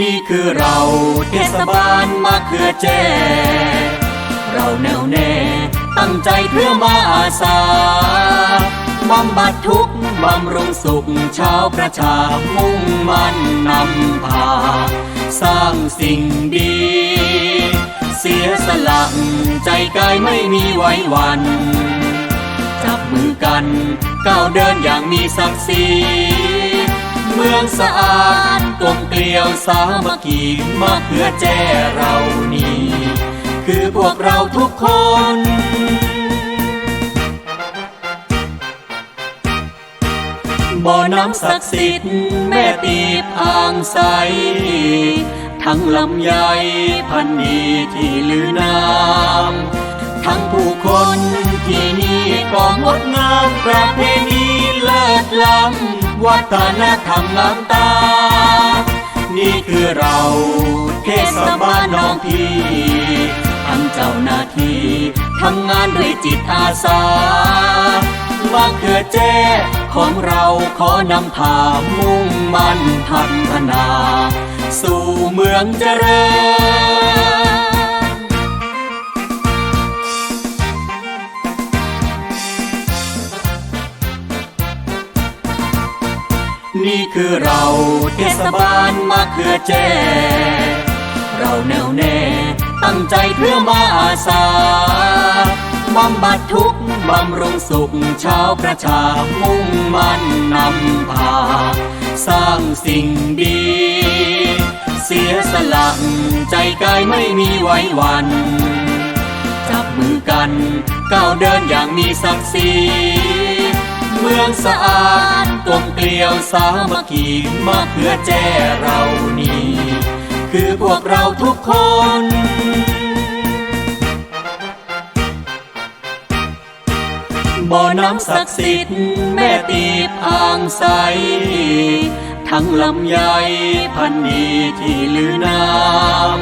นี่คือเราเทศบาลมาเขือแจเราแน่วแน่ตั้งใจเพื่อมาอาสาบำบัดทุกข์บำรุงสุขชาวประชามุ่งมั่นนำพา สร้างสิ่งดี เสียสละใจกายไม่มีไว้วัน จับมือกันก้าวเดินอย่างมีศักดิ์ศรีเมืองสะอาดกลมเกลี สามัคคีมาเพื่อแจ้เรานี่คือพวกเราทุกคนบ่อน้ำศักดิ์สิทธิ์แม่ตีบอ่างใส ทั้งลำไยพันดีที่ลือนามทั้งผู้คนที่นี่ก็งดงามประเพณีเลิศล้ำวัฒนธรรมงามตา คือเราเทศบาลน้องพี่ทั้งเจ้าหน้าที่ทำงานด้วยจิตอาสามาเขือเจ้ของเราขอนำพามุ่งมั่นพัฒนา สู่เมืองเจริญ นี่คือเราเทศบาลมาเขือแจเราแน่วแน่ตั้งใจเพื่อมาอาสาบำบัดทุกข์บำรุงสุขชาวประชามุ่งมั่นนำพา สร้างสิ่งดี เสียสละใจกายไม่มีไว้วัน จับมือกันก้าวเดินอย่างมีศักดิ์ศรีเมืองสะอาด กลมเกลียวสามัคคีมาเพื่อแจ้เรานี่คือพวกเราทุกคนบ่อน้ำศักดิ์สิทธิ์แม่ตีบอ่างใส ทั้งลำไยพันดีที่ลือนาม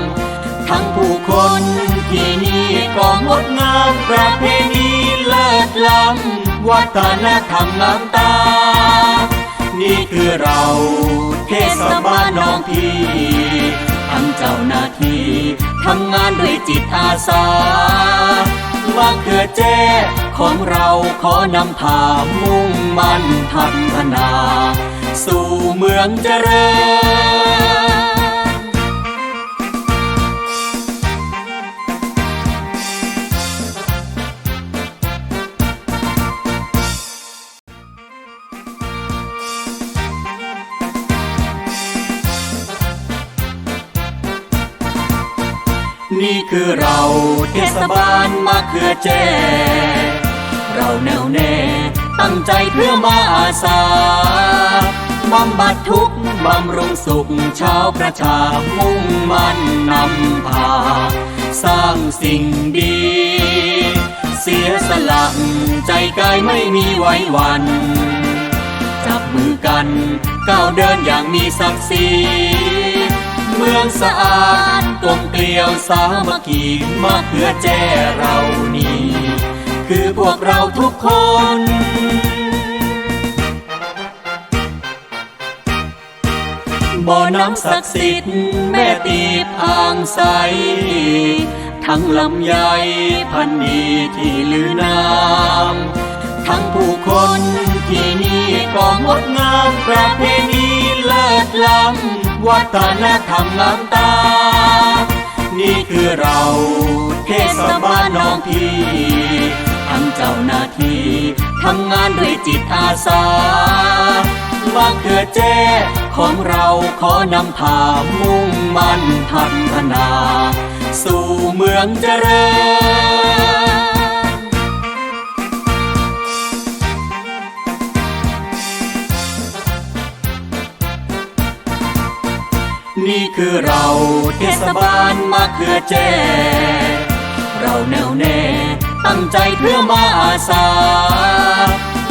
ทั้งผู้คนที่นี่ก็งดงามประเพณีเลิศล้ำวัฒนธรรมงามตา นี่คือเราเทศบาลน้องพี่ทั้งเจ้าหน้าที่ทำงานด้วยจิตอาสามาเกือเจ้ของเราขอนำพามุ่งมั่นพัฒนา สู่เมืองเจริญ นี่คือเราเทศบาลมาเขือแจเราแน่วแน่ตั้งใจเพื่อมาอาสาบำบัดทุกข์บำรุงสุขชาวประชามุ่งมั่นนำพา สร้างสิ่งดี เสียสละใจกายไม่มีไว้วัน จับมือกันก้าวเดินอย่างมีศักดิ์ศรีเมืองสะอาด กลมเกลียวสามัคคีมาเพื่อแจ้เรานี่ คือพวกเราทุกคนบ่อน้ำศักดิ์สิทธิ์แม่ตีบอ่างใส ทั้งลำไยพันดีที่ลือนามทั้งผู้คนที่นี่ก็งดงามประเพณีเลิศล้ำวัฒนธรรมงามตา นี่คือเรา เทศบาลน้องพี่ ทั้งเจ้าหน้าที่ทำงานด้วยจิตอาสามาเกือเจ้ของเราขอนำพามุ่งมั่นพัฒนา สู่เมืองเจริญ นี่คือเราเทศบาลมาเขือแจเราแน่วแน่ตั้งใจเพื่อมาอาสา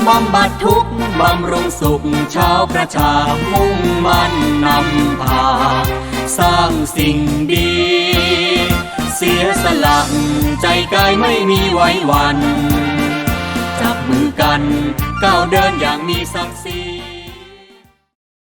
บำบัดทุกข์บำรุงสุขชาวประชามุ่งมั่นนำพา สร้างสิ่งดี เสียสละใจกายไม่มีไว้วัน จับมือกันก้าวเดินอย่างมีศักดิ์ศรี